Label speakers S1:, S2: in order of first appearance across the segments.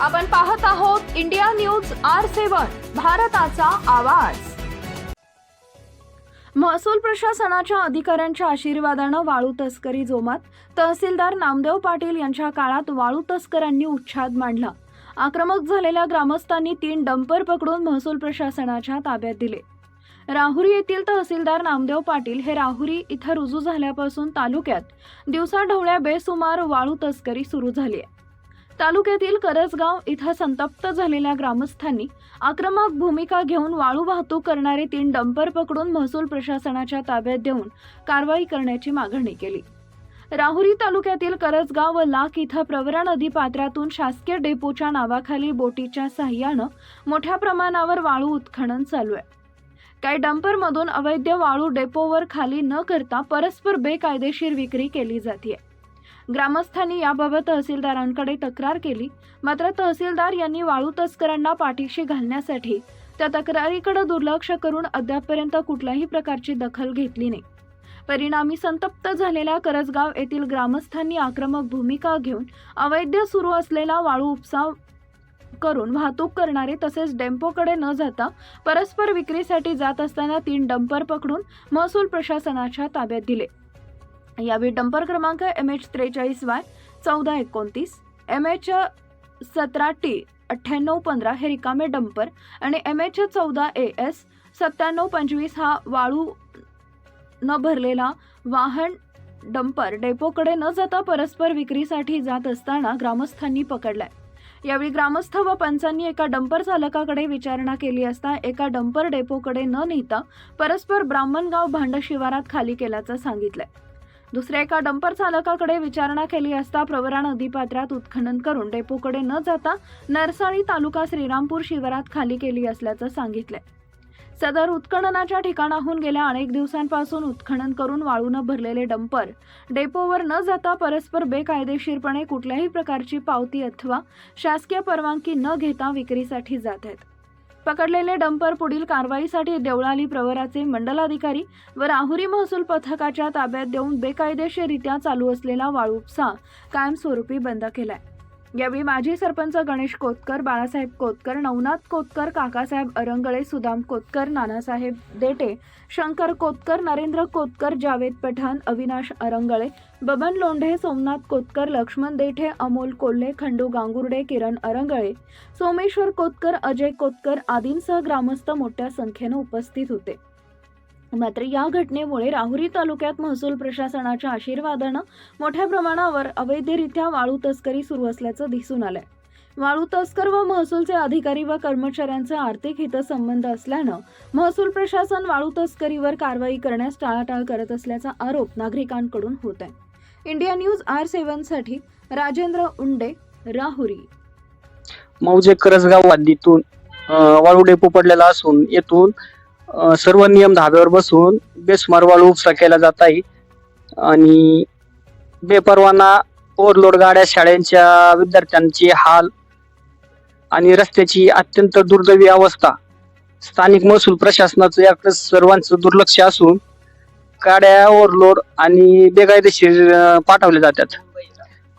S1: आपण पाहत आहोत इंडिया न्यूज आर सेवन भारताचा आवाज. महसूल प्रशासनाच्या अधिकाऱ्यांच्या आशीर्वादानं वाळू तस्करी जोमात तहसीलदार नामदेव पाटील यांच्या काळात वाळू तस्करांनी उच्छाद मांडला. आक्रमक झालेल्या ग्रामस्थांनी तीन डंपर पकडून महसूल प्रशासनाच्या ताब्यात दिले. राहुरी येथील तहसीलदार नामदेव पाटील हे राहुरी इथं रुजू झाल्यापासून तालुक्यात दिवसाढवळ्या बेसुमार वाळू तस्करी सुरू झाली आहे. तालुक्यातील करजगाव इथं संतप्त झालेल्या ग्रामस्थांनी आक्रमक भूमिका घेऊन वाळू वाहतूक करणारे तीन डंपर पकडून महसूल प्रशासनाच्या ताब्यात देऊन कारवाई करण्याची मागणी केली. राहुरी तालुक्यातील करजगाव व लाख इथं प्रवरा नदी पात्रातून शासकीय डेपोच्या नावाखाली बोटीच्या साह्यानं मोठ्या प्रमाणावर वाळू उत्खनन चालू आहे. काही डंपरमधून अवैध वाळू डेपोवर खाली न करता परस्पर बेकायदेशीर विक्री केली जाते ग्रामस्थांनी याबाबत तहसीलदारांकडे तक्रार केली. मात्र तहसीलदार यांनी वाळू तस्करांना पाठीशी घालण्यासाठी त्या तक्रारीकडे दुर्लक्ष करून अद्यापपर्यंत कुठल्याही प्रकारची दखल घेतली नाही. परिणामी संतप्त झालेल्या करजगाव येथील ग्रामस्थांनी आक्रमक भूमिका घेऊन अवैध सुरू असलेला वाळू उपसा करून वाहतूक करणारे तसेच डेम्पोकडे न जाता परस्पर विक्रीसाठी जात असताना तीन डंपर पकडून महसूल प्रशासनाच्या ताब्यात दिले. यावेळी डंपर क्रमांक एम एच त्रेचाळीस वाय चौदा एकोणतीस एम एच सतरा टी अठ्ठ्याण्णव पंधरा हे रिकामे डंपर आणि एम एच चौदा ए एस सत्त्याण्णव पंचवीस हा वाळू न भरलेला वाहन डंपर डेपोकडे न जाता परस्पर विक्रीसाठी जात असताना ग्रामस्थांनी पकडलाय. यावेळी ग्रामस्थ व पंचांनी एका डंपर चालकाकडे विचारणा केली असता एका डंपर डेपोकडे न नेता परस्पर ब्राह्मणगाव भांड शिवारात खाली केल्याचं सांगितलंय. दुसऱ्या एका डंपर चालकाकडे विचारणा केली असता प्रवरा नदीपात्रात उत्खनन करून डेपोकडे न जाता नरसाळी तालुका श्रीरामपूर शिवारात खाली केली असल्याचं सांगितलंय. सदर उत्खननाच्या ठिकाणाहून गेल्या अनेक दिवसांपासून उत्खनन करून वाळून भरलेले डंपर डेपोवर न जाता परस्पर बेकायदेशीरपणे कुठल्याही प्रकारची पावती अथवा शासकीय परवानगी न घेता विक्रीसाठी जात आहेत. पकडलेले डंपर पुढील कारवाईसाठी देवळाली प्रवराचे मंडलाधिकारी व राहुरी महसूल पथकाच्या ताब्यात देऊन बेकायदेशीररित्या चालू असलेला वाळू उपसा कायमस्वरूपी बंद केलाय. यावेळी माजी सरपंच गणेश कोतकर बाळासाहेब कोतकर नवनाथ कोतकर काकासाहेब अरंगळे सुदाम कोतकर नानासाहेब देटे शंकर कोतकर नरेंद्र कोतकर जावेद पठाण अविनाश अरंगळे बबन लोंढे सोमनाथ कोतकर लक्ष्मण देठे अमोल कोल्हे खंडू गांगुर्डे किरण अरंगळे सोमेश्वर कोतकर अजय कोतकर आदींसह ग्रामस्थ मोठ्या संख्येनं उपस्थित होते. मात्र या घटनेमुळे राहुरी तालुक्यात महसूल प्रशासनाच्या आशीर्वादानं मोठ्या प्रमाणावर अवैधरित्या वाळू तस्करी सुरू असल्याचं दिसून आलंय. वाळू तस्कर व महसूलचे अधिकारी व कर्मचाऱ्यांचा आर्थिक हितसंबंध असल्यानं महसूल प्रशासन वाळू तस्करीवर कारवाई करण्यास टाळाटाळ करत असल्याचा आरोप नागरिकांकडून होत आहे इंडिया न्यूज आर सेव्हनसाठी राजेंद्र उंडे राहुरी.
S2: मौजे करसगाव वादीतून वाळू डेपो पडलेला असून येथून सर्व नियम धाब्यावर बसून बेसमारवाळ उपसा केला जात आहे. आणि बेपरवाना ओव्हरलोड गाड्या शाळेच्या विद्यार्थ्यांचे हाल आणि रस्त्याची अत्यंत दुर्दैवी अवस्था. स्थानिक महसूल प्रशासनाचं याकडे सर्वांचं दुर्लक्ष असून गाड्या ओव्हरलोड आणि बेकायदेशीर पाठवल्या जातात.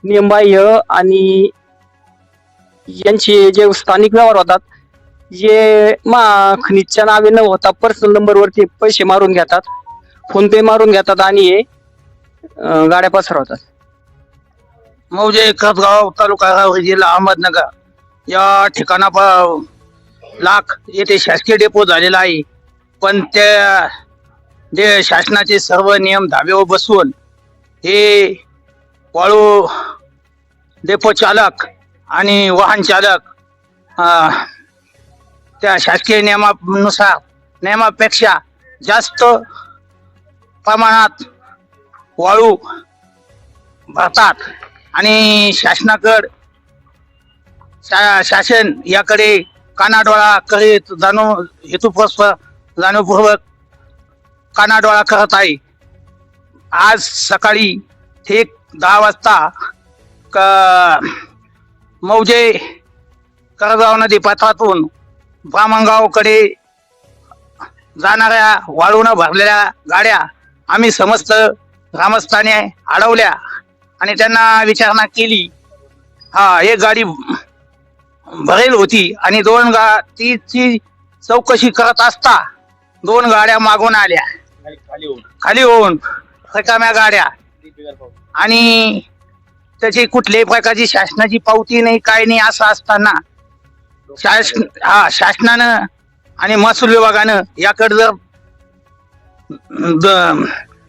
S2: नियमबाह्य आणि यांचे जे स्थानिक व्यवहार होतात जे मा खनिजच्या नावे न होता पर्सनल नंबरवरती पैसे मारून घेतात. फोन पे मारून घेतात आणि हे अं, गाड्या पसरवतात.
S3: मौजे कसगाव तालुका जिल्हा अहमदनगर. या ठिकाणा लाख येथे शासकीय डेपो झालेला आहे. पण त्या जे शासनाचे सर्व नियम धाब्यावर बसवून हे वाळू डेपो चालक आणि वाहन चालक अं, त्या शासकीय नियमानुसार नियमापेक्षा जास्त प्रमाणात वाळू भरतात. आणि शासनाकड शा- शासन याकडे कानाडोळा करीत जाणून हेतुपुरस्पर जाणीवपूर्वक कानाडोळा करत आहे. आज सकाळी ठीक दहा वाजता क मौजे करगाव नदी पात्रातून ब्राह्मणगावकडे जाणाऱ्या वाळून भरलेल्या गाड्या आम्ही समस्त ग्रामस्थाने अडवल्या आणि त्यांना विचारणा केली. हा एक गाडी भरेल होती आणि दोन गा तीची चौकशी करत असता दोन गाड्या मागून आल्या. खाली होऊन. रिकाम्या गाड्या. आणि त्याची कुठल्याही प्रकारची शासनाची पावती नाही काय नाही असं असताना शासन हा शासनानं आणि महसूल विभागानं याकडे जर द-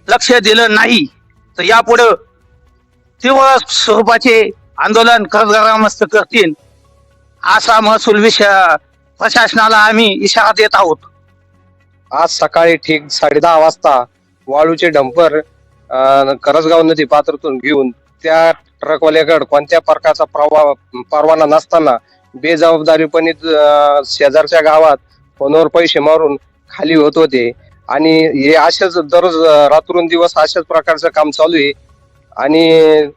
S3: लक्ष दिलं नाही तर यापुढं तीव्र स्वरूपाचे आंदोलन ग्रामस्थ करतील असा महसूल विषय प्रशासनाला आम्ही इशारा देत आहोत.
S4: आज सकाळी ठीक साडे दहा वाजता वाळूचे डंपर अं, करसगाव नदी पात्रातून घेऊन त्या ट्रकवाल्याकडे कोणत्या प्रकारचा प्रवा परवाना नसताना बेजबाबदारीपणे शेजारच्या गावात फोनवर पैसे मारून खाली होत होते. आणि हे असेच दररोज रात्रून दिवस अशाच प्रकारचं काम चालू आहे. आणि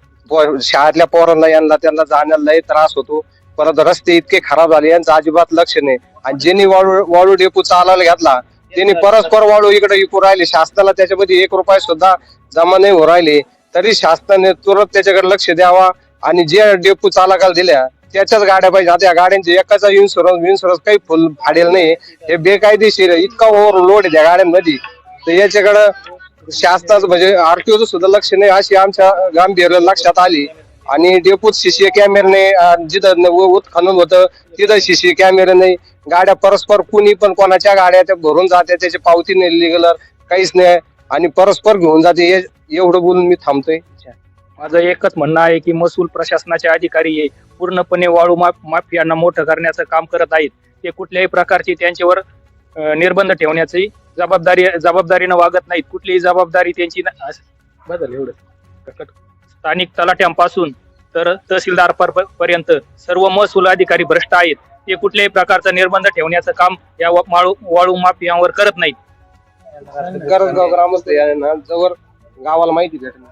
S4: शाळेतल्या पोरांना यांना त्यांना जाण्याला लय त्रास होतो. परत रस्ते इतके खराब झाले यांचं अजिबात लक्ष नाही. आणि ज्यांनी वाळू वाळू डेपो चालायला घेतला त्यांनी परस्पर वाळू इकडे विकू राहिले. शासनाला त्याच्यामध्ये एक रुपये सुद्धा जमा नाही हो राहिले. तरी शासनाने तुरंत त्याच्याकडे लक्ष द्यावा. आणि जे डेपो चालकाला दिल्या त्याच्याच गाड्या पाहिजे. आता या गाड्यांचे एकाचा इन्शुरन्स इन्शुरन्स काही फुल फाडेल नाही. हे बेकायदेशीर आहे. इतका ओव्हरलोड आहे त्या गाड्यांमध्ये. तर याच्याकडं शासनाचं म्हणजे आरटीओचं सुद्धा लक्ष नाही. अशी आमच्या गांभीर्य लक्षात आली. आणि डेपोत सीसी कॅमेरे जिथं न- उ- उत्खनन होतं तिथं सीसी कॅमेरे नाही गाड्या परस्पर कुणी पण कोणाच्या गाड्या त्या भरून जाते त्याची पावती नाही लिगलर काहीच नाही. आणि परस्पर घेऊन जाते. हे- एवढं बोलून मी थांबतोय.
S5: माझं एकच म्हणणं आहे की महसूल प्रशासनाचे अधिकारी हे पूर्णपणे वाळू माफ माफियांना मोठं करण्याचं काम करत आहेत. ते कुठल्याही प्रकारची त्यांच्यावर निर्बंध ठेवण्याची जबाबदारी जबाबदारीनं वागत नाहीत. कुठलीही जबाबदारी त्यांची बदल एवढं. स्थानिक तलाट्यांपासून तर तहसीलदार पर्यंत सर्व महसूल अधिकारी भ्रष्ट आहेत. ते कुठल्याही प्रकारचा निर्बंध ठेवण्याचं काम या माळू वाळू माफियांवर करत नाहीत.
S4: गरजगाव ग्रामस्थ जवळ गावाला माहिती भेटणार.